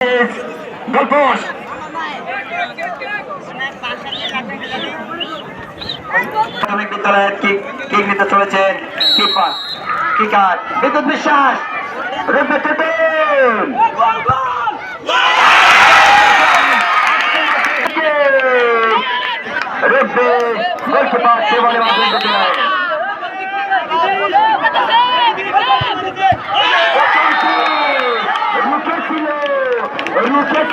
Goalpost প্রাথমিক বিদ্যালয়ের kick kick নিতে চলেছেন কিপার, কিকার বিদ্যুৎ বিশ্বাস রূপে টেটেন রূপে গোলকিপার সেবালে মাধ্যমিক বিদ্যালয় রুখে ছিল রুখে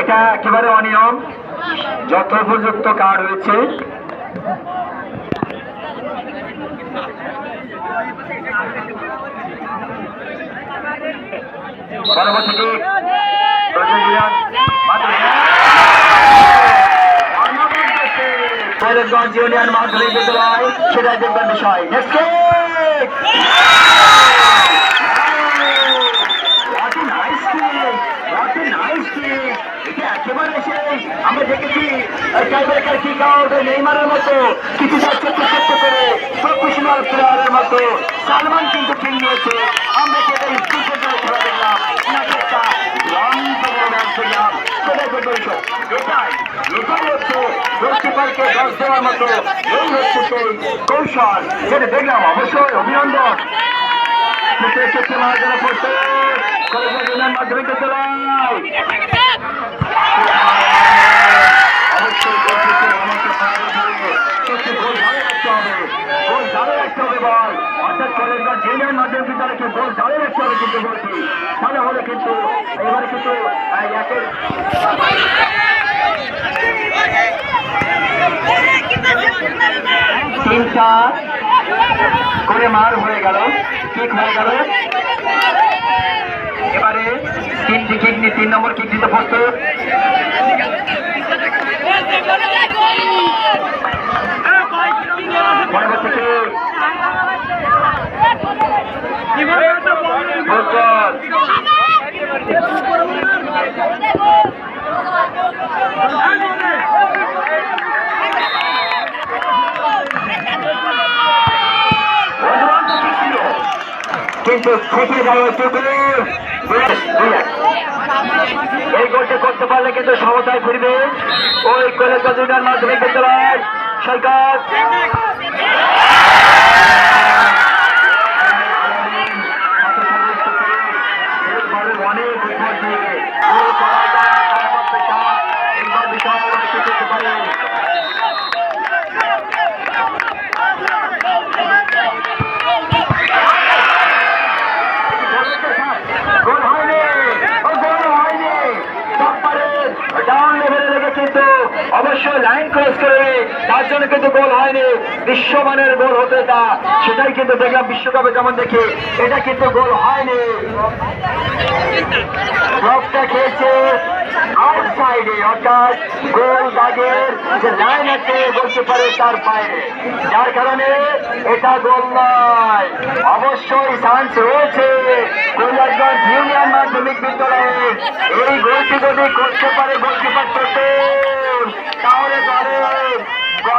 এটা একেবারে অনিয়ম? যত উপযুক্ত কার্ড হয়েছে পরবর্তীতে ইউনিয়ন মাধ্যমিক বিদ্যালয়, সেটাই দেখবেন বিষয়। নেক্সট একেবারে সেই আমরা দেখেছি টাইব্রেকার কিক আউট নেইমারের মতো, কিছু ছোট্ট করে প্রফেশনাল প্লেয়ারের মতো। সালমান কিন্তু কিং নিয়েছে। আমরা সেটা স্কুল খেলা দেখলাম। নাকি একটা লং ম্যাচ দেখলাম। সেটাই দেখব এটাই এটাই অভিনন্দন মাধ্যমিক বিদ্যালয় অবশ্যই গোলকিপার আমাকে পারে ধরে কিন্তু গোল ধরে রাখতে হবে গোল ধরে রাখতে হবে বল কলেজগঞ্জ ইউনিয়ন মাধ্যমিক বিদ্যালয়কে গোল ধরে রাখতে হবে কিন্তু বলছি। তাহলে হলে কিন্তু এবারে কিন্তু আহ, একের করে মার হয়ে গেল। কিক হয়ে গেল। এবারে তিনটি কিক নিয়ে তিন নম্বর কিক দিতে প্রস্তুত পরবর্তীতে গোলচল। অদূরান্ত কিক ছিল। কিন্তু এই করতে পারলে কিন্তু সমতায় ফিরবে। ওই কলেজ মাধ্যমিক বিদ্যালয় সরকার অনেক উপর দিয়ে গোল করা যায়, তারপর পেশা, এইবার বিশাল কিছু করতে পারে গোল হয়নি ও গোল হয়নি টপ্পারে ডাউন লেভেলে লেগে কিন্তু অবশ্যই লাইন ক্রস করে, তার জন্য কিন্তু গোল হয়নি। বিশ্বমানের গোল হতে তা, সেটাই কিন্তু দেখলাম বিশ্বকাপে যেমন দেখি। এটা কিন্তু গোল হয়নি। ব্লকটা খেয়েছে আউটসাইডে অর্থাৎ গোল দাগের যে লাইন আছে বলতে পারে তার বাইরে। যার কারণে এটা গোল নয়। অবশ্যই চান্স রয়েছে। কৈলাসগঞ্জ ইউনিয়ন মাধ্যমিক বিদ্যালয়ে এই গোলটি যদি করতে পারে গোলকিপার করতে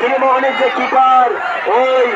ত্রিমোহনের যে কিপার ওই